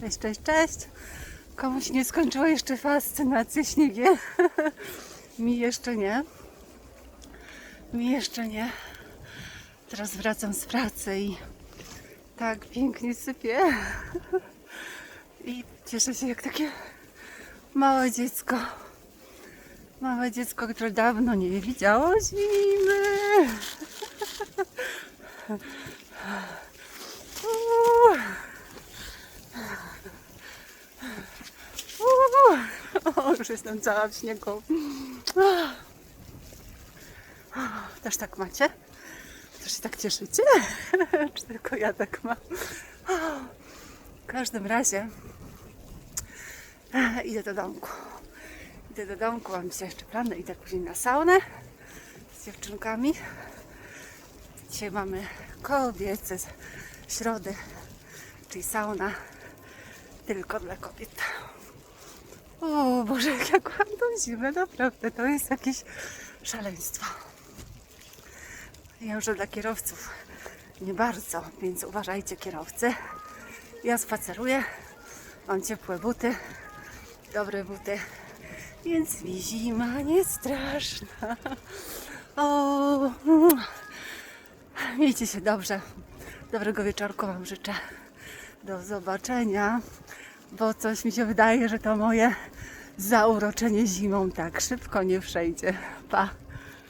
Cześć, cześć, cześć. Komuś nie skończyła jeszcze fascynacja śniegiem. Mi jeszcze nie. Mi jeszcze nie. Teraz wracam z pracy i tak pięknie sypie. I cieszę się jak takie małe dziecko. Małe dziecko, które dawno nie widziało zimy. już jestem cała w śniegu. Też tak macie? Też się tak cieszycie? Czy tylko ja tak mam? W każdym razie idę do domku. Idę do domku, mam dzisiaj jeszcze plany, idę później na saunę z dziewczynkami. Dzisiaj mamy kobiece środy, czyli sauna tylko dla kobiet. O Boże, jak ja kocham tą zimę, naprawdę, to jest jakieś szaleństwo. Ja już dla kierowców nie bardzo, więc uważajcie kierowcy. Ja spaceruję, mam ciepłe buty, dobre buty, więc mi zima nie straszna. O, miejcie się dobrze. Dobrego wieczorku Wam życzę. Do zobaczenia, bo coś mi się wydaje, że to moje zauroczenie zimą tak szybko nie przejdzie. Pa!